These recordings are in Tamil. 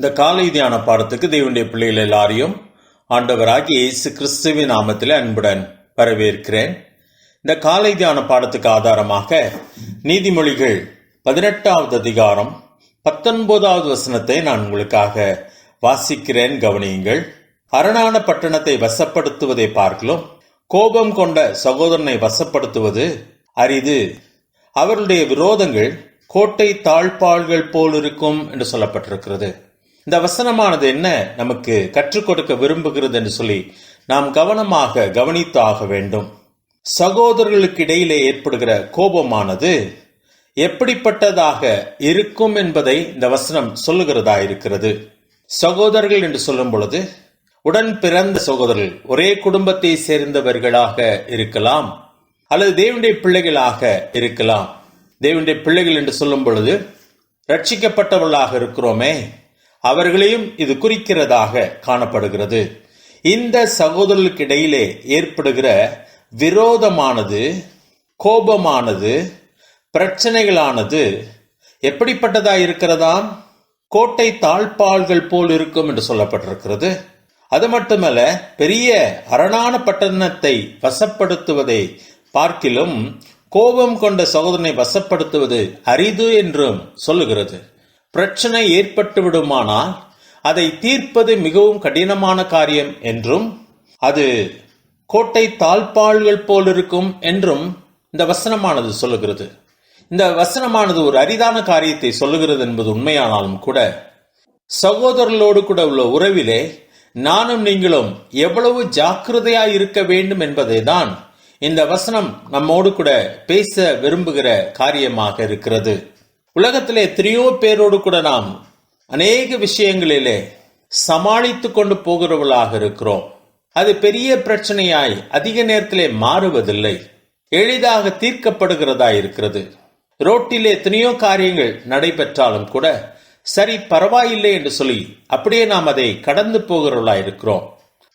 இந்த காலை தியான பாடத்துக்கு தேவனுடைய பிள்ளைகள் எல்லாரையும் ஆண்டவராகி இயேசு கிறிஸ்துவின் நாமத்தில் அன்புடன் வரவேற்கிறேன். இந்த காலை தியான பாடத்துக்கு ஆதாரமாக நீதிமொழிகள் பதினெட்டாவது அதிகாரம் பத்தொன்பதாவது வசனத்தை நான் உங்களுக்காக வாசிக்கிறேன். கவனியுங்கள். அரணான பட்டணத்தை வசப்படுத்துவதை பார்க்கலாம். கோபம் கொண்ட சகோதரனை வசப்படுத்துவது அரிது. அவருடைய விரோதங்கள் கோட்டை தாழ்பாள்கள் போல் இருக்கும் என்று சொல்லப்பட்டிருக்கிறது. இந்த வசனமானது என்ன? நமக்கு கற்றுக் கொடுக்க விரும்புகிறது என்று சொல்லி நாம் கவனமாக கவனித்தாக வேண்டும். சகோதரர்களுக்கு இடையிலே ஏற்படுகிற கோபமானது எப்படிப்பட்டதாக இருக்கும் என்பதை இந்த வசனம் சொல்லுகிறதா இருக்கிறது. சகோதரர்கள் என்று சொல்லும் பொழுது உடன் பிறந்த சகோதரர்கள் ஒரே குடும்பத்தை சேர்ந்தவர்களாக இருக்கலாம் அல்லது தேவனுடைய பிள்ளைகளாக இருக்கலாம். தேவனுடைய பிள்ளைகள் என்று சொல்லும் பொழுது ரட்சிக்கப்பட்டவர்களாக இருக்கிறோமே அவர்களையும் இது குறிக்கிறதாக காணப்படுகிறது. இந்த சகோதரர்களுக்கு இடையிலே ஏற்படுகிற விரோதமானது கோபமானது பிரச்சனைகளானது எப்படிப்பட்டதா இருக்கிறதாம்? கோட்டை தாழ்பாள்கள் போல் இருக்கும் என்று சொல்லப்பட்டிருக்கிறது. அது மட்டுமல்ல பெரிய அரணான பட்டணத்தை வசப்படுத்துவதை பார்க்கிலும் கோபம் கொண்ட சகோதரனை வசப்படுத்துவது அரிது என்றும் சொல்லுகிறது. பிரச்சனை ஏற்பட்டுவிடுமானால் அதை தீர்ப்பது மிகவும் கடினமான காரியம் என்றும் அது கோட்டை தாழ்பாள்கள் போல் இருக்கும் என்றும் இந்த வசனமானது சொல்லுகிறது. இந்த வசனமானது ஒரு அரிதான காரியத்தை சொல்லுகிறது என்பது உண்மையானாலும் கூட சகோதரர்களோடு கூட உள்ள உறவிலே நானும் நீங்களும் எவ்வளவு ஜாக்கிரதையாய் இருக்க வேண்டும் என்பதை தான் இந்த வசனம் நம்மோடு கூட பேச விரும்புகிற காரியமாக இருக்கிறது. உலகத்திலே எத்தனையோ பேரோடு கூட நாம் அநேக விஷயங்களிலே சமாளித்து கொண்டு போகிறவர்களாக இருக்கிறோம். அது பெரிய பிரச்சனையாய் அதிக நேரத்திலே மாறுவதில்லை. எளிதாக தீர்க்கப்படுகிறதா இருக்கிறது. ரோட்டிலே எத்தனையோ காரியங்கள் நடைபெற்றாலும் கூட சரி பரவாயில்லை என்று சொல்லி அப்படியே நாம் அதை கடந்து போகிறவர்களா இருக்கிறோம்.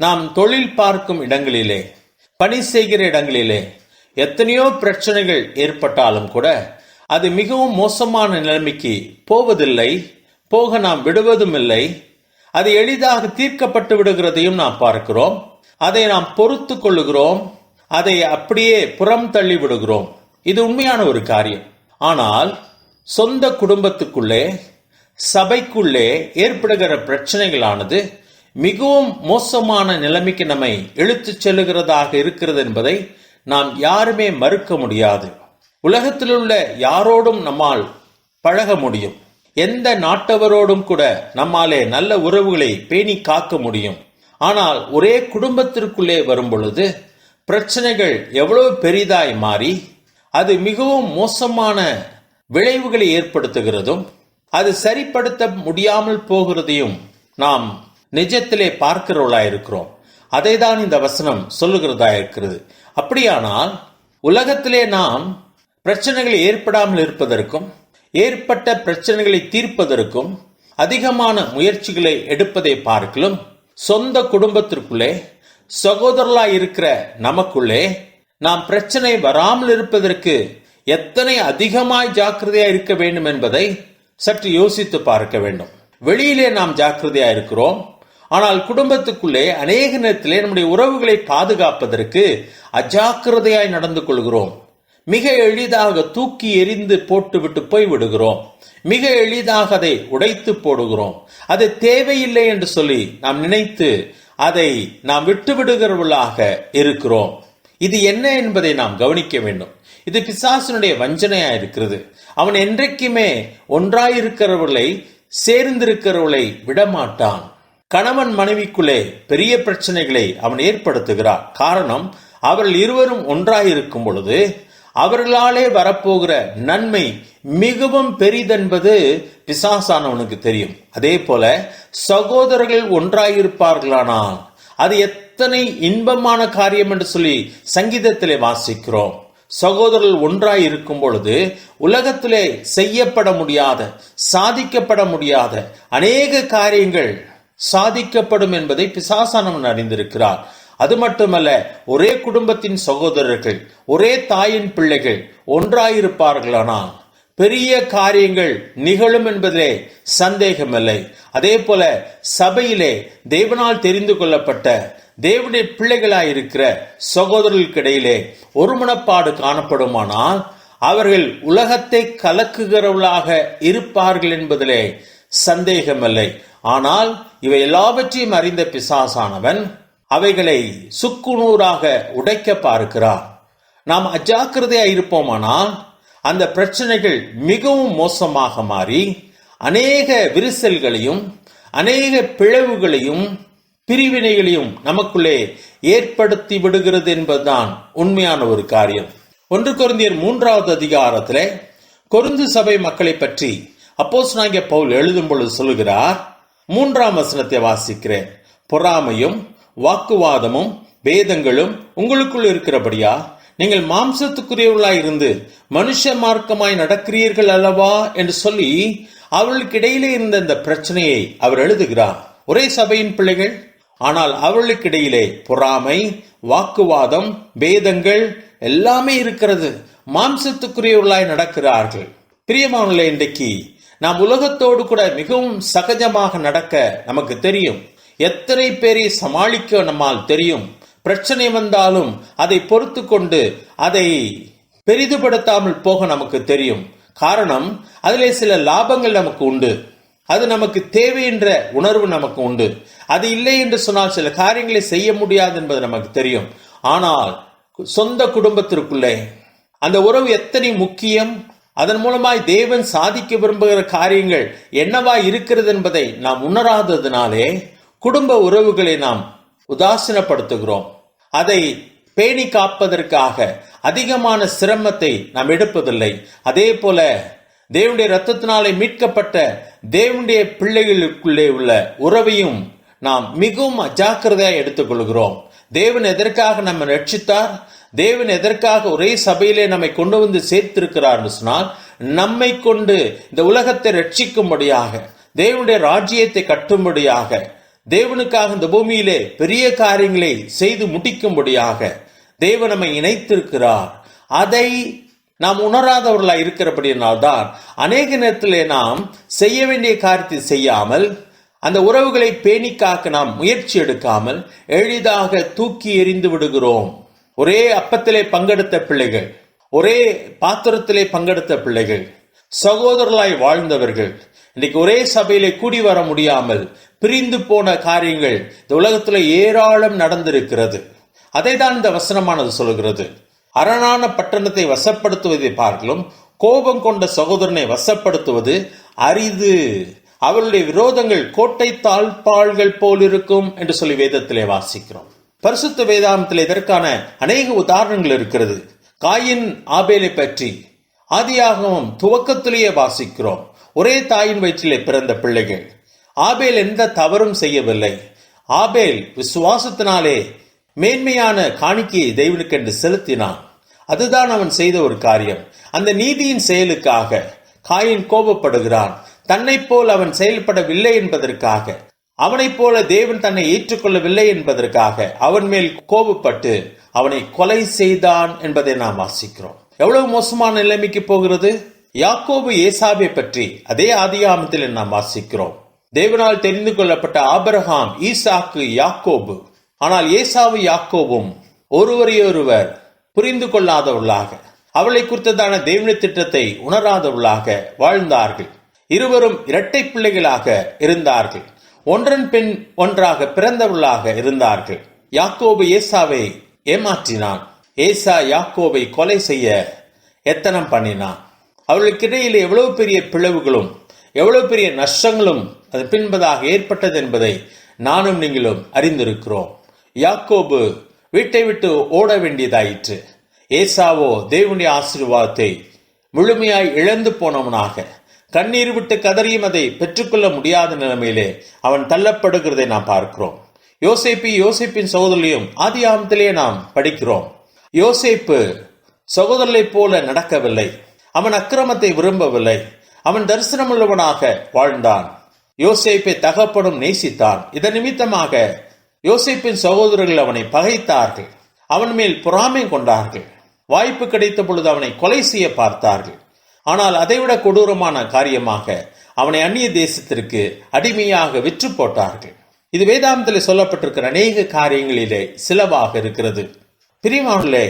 நாம் தொழில் பார்க்கும் இடங்களிலே பணி செய்கிற இடங்களிலே எத்தனையோ பிரச்சனைகள் ஏற்பட்டாலும் கூட அது மிகவும் மோசமான நிலைமைக்கு போவதில்லை. போக நாம் விடுவதும் இல்லை அது எளிதாக தீர்க்கப்பட்டு விடுகிறதையும் நாம் பார்க்கிறோம். அதை நாம் பொறுத்து கொள்ளுகிறோம். அதை அப்படியே புறம் தள்ளி விடுகிறோம். இது உண்மையான ஒரு காரியம். ஆனால் சொந்த குடும்பத்துக்குள்ளே சபைக்குள்ளே ஏற்படுகிற பிரச்சனைகளானது மிகவும் மோசமான நிலைமைக்கு நம்மை இழுத்துச் செல்லுகிறதாக இருக்கிறது என்பதை நாம் யாருமே மறுக்க முடியாது. உலகத்தில் உள்ள யாரோடும் நம்மால் பழக முடியும். எந்த நாட்டவரோடும் கூட நம்மாலே நல்ல உறவுகளை பேணி காக்க முடியும். ஆனால் ஒரே குடும்பத்திற்குள்ளே வரும் பொழுது பிரச்சனைகள் எவ்வளவு பெரிதாய் மாறி அது மிகவும் மோசமான விளைவுகளை ஏற்படுத்துகிறதும் அது சரிப்படுத்த முடியாமல் போகிறதையும் நாம் நிஜத்திலே பார்க்கிறவளாயிருக்கிறோம் அதை தான் இந்த வசனம் சொல்லுகிறதா இருக்கிறது அப்படியானால் உலகத்திலே நாம் பிரச்சனைகள் ஏற்படாமல் இருப்பதற்கும் ஏற்பட்ட பிரச்சனைகளை தீர்ப்பதற்கும் அதிகமான முயற்சிகளை எடுப்பதை பார்க்கலும் சொந்த குடும்பத்திற்குள்ளே சகோதரலா இருக்கிற நமக்குள்ளே நாம் பிரச்சனை வராமல் இருப்பதற்கு எத்தனை அதிகமாய் ஜாக்கிரதையா இருக்க வேண்டும் என்பதை சற்று யோசித்து பார்க்க வேண்டும். வெளியிலே நாம் ஜாக்கிரதையா இருக்கிறோம். ஆனால் குடும்பத்துக்குள்ளே அநேக நேரத்திலே நம்முடைய உறவுகளை பாதுகாப்பதற்கு அஜாக்கிரதையாய் நடந்து கொள்கிறோம். மிக எளிதாக தூக்கி எறிந்து போட்டுவிட்டு போய் விடுகிறோம் மிக எளிதாக அதை உடைத்து போடுகிறோம். அது தேவையில்லை என்று சொல்லி நாம் நினைத்து அதை நாம் விட்டு விடுகிறவளாக இருக்கிறோம். இது என்ன என்பதை நாம் கவனிக்க வேண்டும். இது பிசாசனுடைய வஞ்சனையா இருக்கிறது. அவன் என்றைக்குமே ஒன்றாயிருக்கிறவர்களை சேர்ந்திருக்கிறவர்களை விடமாட்டான். கணவன் மனைவிக்குள்ளே பெரிய பிரச்சனைகளை அவன் ஏற்படுத்துகிறான் காரணம் அவர்கள் இருவரும் ஒன்றாயிருக்கும் பொழுது அவர்களாலே வரப்போகிற நன்மை மிகவும் பெரிதென்பது பிசாசானவனுக்கு தெரியும். அதே போல சகோதரர்கள் ஒன்றாயிருப்பார்களானால் அது எத்தனை இன்பமான காரியம் என்று சொல்லி சங்கீதத்திலே வாசிக்கிறோம். சகோதரர்கள் ஒன்றாய் இருக்கும் பொழுது உலகத்திலே செய்யப்பட முடியாத சாதிக்கப்பட முடியாத அநேக காரியங்கள் சாதிக்கப்படும் என்பதை பிசாசானவன் அறிந்திருக்கிறார். அது மட்டுமல்ல ஒரே குடும்பத்தின் சகோதரர்கள் ஒரே தாயின் பிள்ளைகள் ஒன்றாயிருப்பார்களானால் பெரிய காரியங்கள் நிகழும் என்பதிலே சந்தேகமில்லை. அதே போல சபையிலே தேவனால் தெரிந்து கொள்ளப்பட்ட தேவனுடைய பிள்ளைகளாயிருக்கிற சகோதரர்களுக்கிடையிலே ஒருமனப்பாடு காணப்படுமானால் அவர்கள் உலகத்தை கலக்குகிறவர்களாக இருப்பார்கள் என்பதிலே சந்தேகமில்லை. ஆனால் இவை எல்லாவற்றையும் அறிந்த பிசாசானவன் அவைகளை சுக்குநூறாக உடைக்க பார்க்கிறார். நாம் அஜாக்கிரதையாக இருப்போமானால் அந்த பிரச்சனைகள் மிகவும் மோசமாக மாறி அநேக விரிசல்களையும் அநேக பிளவுகளையும் பிரிவினைகளையும் நமக்குள்ளே ஏற்படுத்தி விடுகிறது என்பதுதான் உண்மையான ஒரு காரியம். ஒன்று குருந்தியர் மூன்றாவது அதிகாரத்தில் கொருந்து சபை மக்களை பற்றி அப்போஸ் நாகிய பவுல் எழுதும் பொழுது சொல்கிறார் மூன்றாம் வசனத்தை வாசிக்கிறேன். பொறாமையும் வாக்குவாதமும் வேதங்களும் உங்களுக்குள் இருக்கிறபடியா? நீங்கள் மாம்சத்துக்குரியவர்களாய் இருந்து மனுஷ மார்க்கமாய் நடக்கிறீர்கள் அல்லவா? என்று சொல்லி அவர்களுக்கிடையிலே இருந்த இந்த பிரச்சனையை அவர் எழுதுகிறார். ஒரே சபையின் பிள்ளைகள் ஆனால் அவர்களுக்கு இடையிலே பொறாமை வாக்குவாதம் வேதங்கள் எல்லாமே இருக்கிறது. மாம்சத்துக்குரியவர்களாய் நடக்கிறார்கள். பிரியமானங்களே இன்றைக்கு நாம் உலகத்தோடு கூட மிகவும் சகஜமாக நடக்க நமக்கு தெரியும். எத்தனை பேரை சமாளிக்க நம்மால் தெரியும்? பிரச்சனை வந்தாலும் அதை பொறுத்து கொண்டு அதை பெரிதுபடுத்தாமல் போக நமக்கு தெரியும். காரணம் அதிலே சில லாபங்கள் நமக்கு உண்டு. அது நமக்கு தேவை என்ற உணர்வு நமக்கு உண்டு. அது இல்லை என்று சொன்னால் சில காரியங்களை செய்ய முடியாது என்பது நமக்கு தெரியும். ஆனால் சொந்த குடும்பத்திற்குள்ளே அந்த உறவு எத்தனை முக்கியம்? அதன் மூலமாய் தேவன் சாதிக்க விரும்புகிற காரியங்கள் என்னவா இருக்கிறது என்பதை நாம் உணராததினாலே குடும்ப உறவுகளை நாம் உதாசீனப்படுத்துகிறோம். அதை பேணி காப்பதற்காக அதிகமான சிரமத்தை நாம் எடுப்பதில்லை. அதே போல தேவனுடைய ரத்தத்தினாலே மீட்கப்பட்ட தேவனுடைய பிள்ளைகளுக்குள்ளே உள்ள உறவையும் நாம் மிகவும் அஜாக்கிரதையாக எடுத்துக்கொள்கிறோம். தேவன் எதற்காக நம்ம ரட்சித்தார் தேவன் எதற்காக ஒரே சபையிலே நம்மை கொண்டு வந்து சேர்த்திருக்கிறார் சொன்னால் நம்மை கொண்டு இந்த உலகத்தை ரட்சிக்கும்படியாக தேவனுடைய ராஜ்யத்தை கட்டும்படியாக தேவனுக்காக இந்த பூமியிலே பெரிய காரியங்களை செய்து முடிக்கும்படியாக தேவன் நம்மை இணைத்திருக்கிறார். அதை நாம் உணராதவர்களாக இருக்கிறபடியினால்தான் அநேக நேரத்திலே நாம் செய்ய வேண்டிய காரியத்தை செய்யாமல் அந்த உறவுகளை பேணி காக்க நாம் முயற்சி எடுக்காமல் எளிதாக தூக்கி எறிந்து விடுகிறோம். ஒரே அப்பத்திலே பங்கெடுத்த பிள்ளைகள் ஒரே பாத்திரத்திலே பங்கெடுத்த பிள்ளைகள் சகோதரர்களாய் வாழ்ந்தவர்கள் இன்னைக்கு ஒரே சபையிலே கூடி வர முடியாமல் பிரிந்து போன காரியங்கள் இந்த உலகத்தில் ஏராளம் நடந்திருக்கிறது. அதை தான் இந்த வசனமானது சொல்கிறது அரணான பட்டணத்தை வசப்படுத்துவதை பார்க்கலும் கோபம் கொண்ட சகோதரனை வசப்படுத்துவது அரிது. அவருடைய விரோதங்கள் கோட்டை தாழ்பாள்கள் போல் இருக்கும் என்று சொல்லி வேதத்திலே வாசிக்கிறோம். பரிசுத்த வேதாந்தத்தில் இதற்கான அநேக உதாரணங்கள் இருக்கிறது. காயின் ஆபேலை பற்றி ஆதியாகவும் துவக்கத்திலேயே வாசிக்கிறோம். ஒரே தாயின் வயிற்றிலே பிறந்த பிள்ளைகள். ஆபேல் எந்த தவறும் செய்யவில்லை. ஆபேல் விசுவாசத்தினாலே மேன்மையான காணிக்கையை தெய்வனுக்கென்று செலுத்தினான். அதுதான் அவன் செய்த ஒரு காரியம். அந்த நீதியின் செயலுக்காக காயின் கோபப்படுகிறான். தன்னை போல் அவன் செயல்படவில்லை என்பதற்காக. அவனைப் போல தேவன் தன்னை ஏற்றுக்கொள்ளவில்லை என்பதற்காக அவன் மேல் கோபப்பட்டு அவனை கொலை செய்தான் என்பதை நாம் வாசிக்கிறோம். எவ்வளவு மோசமான நிலைமைக்கு போகிறது? யாக்கோபு ஏசாபை பற்றி அதே ஆதியாமத்தில் நாம் வாசிக்கிறோம். தேவனால் தெரிந்து கொள்ளப்பட்ட ஆபரகாம் ஈசாக்கு யாக்கோபு. ஆனால் ஏசாவு யாக்கோபும் ஒருவரையொருவர் புரிந்து கொள்ளாதவர்களாக அவளை குறித்ததான தேவன திட்டத்தை உணராதவர்களாக வாழ்ந்தார்கள். இருவரும் இரட்டை பிள்ளைகளாக இருந்தார்கள். ஒன்றன் பின் ஒன்றாக பிறந்தவர்களாக இருந்தார்கள். யாக்கோபு ஏசாவை ஏமாற்றினான். ஏசா யாக்கோவை கொலை செய்ய எத்தனம் பண்ணினான். அவர்களுக்கிடையில் எவ்வளவு பெரிய பிளவுகளும் எவ்வளவு பெரிய நஷ்டங்களும் அது பின்பதாக ஏற்பட்டது என்பதை நானும் நீங்களும் அறிந்திருக்கிறோம். யாக்கோபு வீட்டை விட்டு ஓட வேண்டியதாயிற்று. ஏசாவோ தேவனுடைய ஆசீர்வாதத்தை முழுமையாய் இழந்து போனவனாக கண்ணீர் விட்டு கதறியும் அதை பெற்றுக்கொள்ள முடியாத நிலைமையிலே அவன் தள்ளப்படுகிறதை நாம் பார்க்கிறோம். யோசேப்பி யோசேப்பின் சகோதரியும் ஆதி ஆமத்திலே நாம் படிக்கிறோம். யோசேப்பு சகோதரனைப் போல நடக்கவில்லை. அவன் அக்கிரமத்தை விரும்பவில்லை. அவன் தரிசனமுள்ளவனாக வாழ்ந்தான். யோசேப்பை தகப்படும் நேசித்தான். இதன் நிமித்தமாக யோசேப்பின் சகோதரர்கள் அவனை பகைத்தார்கள். அவன் மேல் பொறாமை கொண்டார்கள். வாய்ப்பு கிடைத்த பொழுது அவனை கொலை செய்ய பார்த்தார்கள். ஆனால் அதைவிட கொடூரமான காரியமாக அவனை அந்நிய தேசத்திற்கு அடிமையாக விற்று போட்டார்கள். இது வேதாந்தத்தில் சொல்லப்பட்டிருக்கிற அநேக காரியங்களிலே சிலவாக இருக்கிறது. பிரியமானே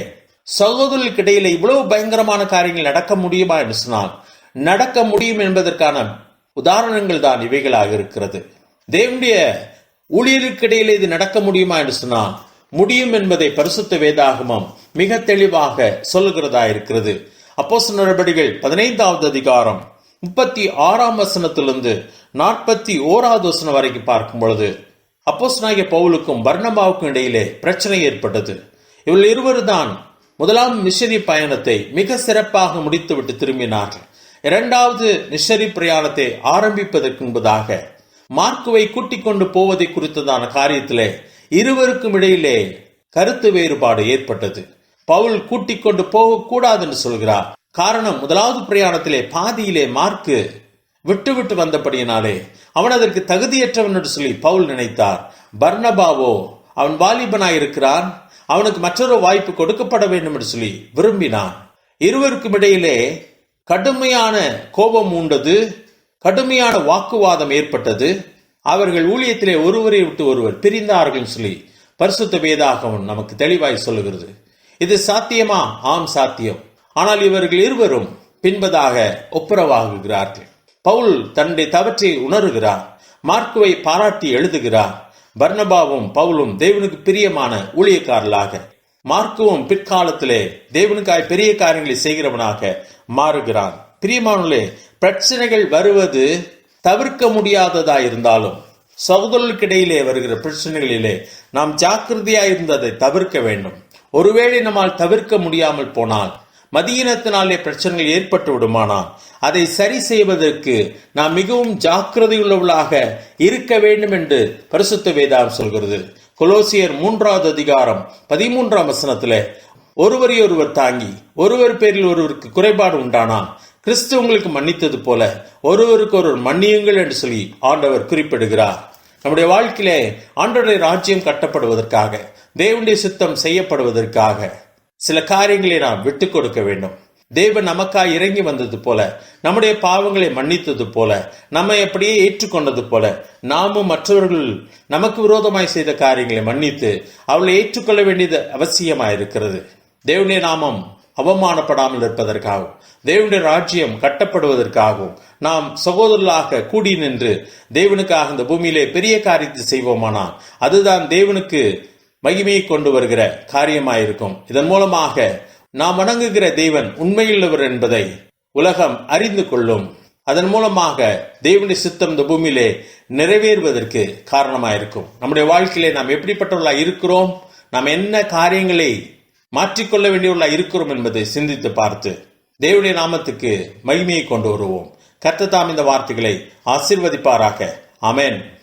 சகோதரர்களுக்கு இடையில இவ்வளவு பயங்கரமான காரியங்கள் நடக்க முடியுமா என்று சொன்னால் நடக்க முடியும் என்பதற்கான உதாரணங்கள் தான் இவைகளாக இருக்கிறது. தேவனுடைய ஊழியருக்கிடையில் இது நடக்க முடியுமா என்று சொன்னால் முடியும் என்பதை பரிசுத்த வேதாகமம் மிக தெளிவாக சொல்லுகிறதா இருக்கிறது. அப்போஸ் நடவடிக்கைகள் பதினைந்தாவது அதிகாரம் முப்பத்தி ஆறாம் வசனத்திலிருந்து நாற்பத்தி ஓராவது வசனம் வரைக்கும் பார்க்கும் பொழுது அப்போஸ் நாயக பவுலுக்கும் பர்ணபாவுக்கும் இடையிலே பிரச்சனை ஏற்பட்டது. இவள் இருவர்தான் முதலாம் மிஷனரி பயணத்தை மிக சிறப்பாக முடித்துவிட்டு திரும்பினார்கள். இரண்டாவது நிஷரி பிரயாணத்தை ஆரம்பிப்பதற்கு முன்பதாக மார்க்குவை கூட்டிக் கொண்டு போவதை குறித்ததான காரியத்திலே இருவருக்கும் இடையிலே கருத்து வேறுபாடு ஏற்பட்டது. பவுல் கூட்டிக் கொண்டு போகக்கூடாது என்று சொல்கிறார். காரணம் முதலாவது பிரயாணத்திலே பாதியிலே மார்க்கு விட்டு விட்டு வந்தபடியினாலே அவன் அதற்கு தகுதியற்றவன் என்று சொல்லி பவுல் நினைத்தார். பர்ணபாவோ அவன் வாலிபனாயிருக்கிறான். அவனுக்கு மற்றொரு வாய்ப்பு கொடுக்கப்பட வேண்டும் என்று சொல்லி விரும்பினான். இருவருக்கும் இடையிலே கடுமையான கோபம் உண்டது கடுமையான வாக்குவாதம் ஏற்பட்டது. அவர்கள் ஊழியத்திலே ஒருவரை விட்டு ஒருவர் பிரிந்தார்கள் சொல்லி பரிசுத்த வேதாகவன் நமக்கு தெளிவாய் சொல்லுகிறது. இது சாத்தியமா? ஆம் சாத்தியம். ஆனால் இவர்கள் இருவரும் பின்பதாக ஒப்புரவாகுகிறார்கள். பவுல் தன்னுடைய தவற்றை உணர்கிறார் மார்க்குவை பாராட்டி எழுதுகிறார். பர்ணபாவும் பவுலும் தேவனுக்கு பிரியமான ஊழியக்காரர்களாக மார்க்குவும் பிற்காலத்திலே தேவனுக்காய் பெரிய காரியங்களை செய்கிறவனாக மாறுகிறான். பிரியமானுலே பிரச்சனைகள் வருவது தவிர்க்க முடியாததா இருந்தாலும் சகோதரர்களுக்கிடையிலே வருகிற பிரச்சனைகளிலே நாம் ஜாக்கிரதையா இருந்ததை தவிர்க்க வேண்டும். ஒருவேளை நம்மால் தவிர்க்க முடியாமல் போனால் மதியினத்தினாலே பிரச்சனைகள் ஏற்பட்டு விடுமானால் அதை சரி செய்வதற்கு நாம் மிகவும் ஜாக்கிரதையுள்ளவளாக இருக்க வேண்டும் என்று பரிசுத்த வேதாம் சொல்கிறது. கொலோசியர் மூன்றாவது அதிகாரம் பதிமூன்றாம் வசனத்திலே ஒருவரை ஒருவர் தாங்கி ஒருவர் பேரில் ஒருவருக்கு குறைபாடு உண்டானா கிறிஸ்து உங்களுக்கு மன்னித்தது போல ஒருவருக்கு ஒருவர் மன்னியுங்கள் என்று சொல்லி ஆண்டவர் குறிப்பிடுகிறார். நம்முடைய வாழ்க்கையிலே ஆண்டோடைய ராஜ்யம் கட்டப்படுவதற்காக தேவனுடைய சித்தம் செய்யப்படுவதற்காக சில காரியங்களை நாம் விட்டு கொடுக்க வேண்டும். தேவன் நமக்காக இறங்கி வந்தது போல நம்முடைய பாவங்களை மன்னித்தது போல நம்மை அப்படியே ஏற்றுக்கொண்டது போல நாமும் மற்றவர்கள் நமக்கு விரோதமாய் செய்த காரியங்களை மன்னித்து அவளை ஏற்றுக்கொள்ள வேண்டியது அவசியமாயிருக்கிறது. தேவனுடைய நாமம் அவமானப்படாமல் இருப்பதற்காகவும் தேவனுடைய ராஜ்யம் கட்டப்படுவதற்காகவும் நாம் சகோதரர்களாக கூடி நின்று தேவனுக்காக இந்த பூமியிலே பெரிய காரியத்தை செய்வோமானால் அதுதான் தேவனுக்கு மகிமையை கொண்டு வருகிற காரியமாயிருக்கும். இதன் மூலமாக நாம் வணங்குகிற தேவன் உண்மையுள்ளவர் என்பதை உலகம் அறிந்து கொள்ளும். அதன் மூலமாக தேவனுடைய சித்தம் இந்த பூமியிலே நிறைவேறுவதற்கு காரணமாயிருக்கும். நம்முடைய வாழ்க்கையிலே நாம் எப்படிப்பட்டவர்களாக இருக்கிறோம்? நாம் என்ன காரியங்களை மாற்றிக்கொள்ள வேண்டியுள்ள இருக்கிறோம் என்பதை சிந்தித்து பார்த்து தேவனுடைய நாமத்துக்கு மகிமையை கொண்டு வருவோம். கர்த்ததாம் இந்த வார்த்தைகளை ஆசிர்வதிப்பாராக. அமேன்